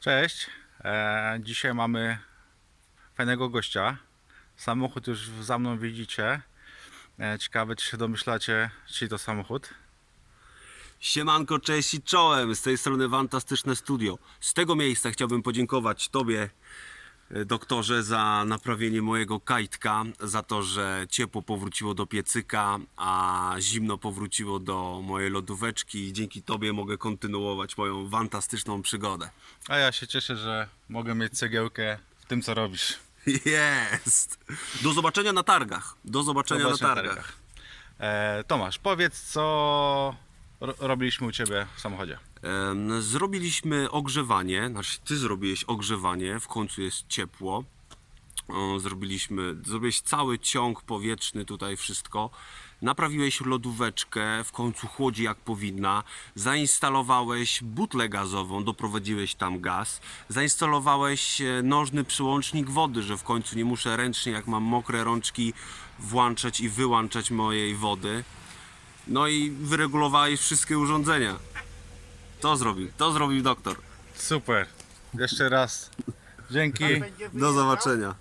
Cześć. E, dzisiaj mamy fajnego gościa. Samochód już za mną widzicie. E, ciekawe, czy się domyślacie, czyj to samochód. Siemanko, cześć i czołem, z tej strony Fantastyczne Studio. Z tego miejsca chciałbym podziękować Tobie, doktorze, za naprawienie mojego kajtka, za to, że ciepło powróciło do piecyka, a zimno powróciło do mojej lodóweczki i dzięki Tobie mogę kontynuować moją fantastyczną przygodę. A ja się cieszę, że mogę mieć cegiełkę w tym, co robisz. Jest! Do zobaczenia na targach. Do zobaczenia Zobacz na na targach. targach. E, Tomasz, powiedz, co ro- robiliśmy u Ciebie w samochodzie. Zrobiliśmy ogrzewanie, znaczy ty zrobiłeś ogrzewanie, w końcu jest ciepło. Zrobiliśmy, zrobiłeś cały ciąg powietrzny, tutaj wszystko. Naprawiłeś lodóweczkę, w końcu chłodzi jak powinna. Zainstalowałeś butlę gazową, doprowadziłeś tam gaz. Zainstalowałeś e, nożny przyłącznik wody, że w końcu nie muszę ręcznie, jak mam mokre rączki, włączać i wyłączać mojej wody. No i wyregulowałeś wszystkie urządzenia. To zrobił, to zrobił doktor. Super. Jeszcze raz. Dzięki. Do zobaczenia.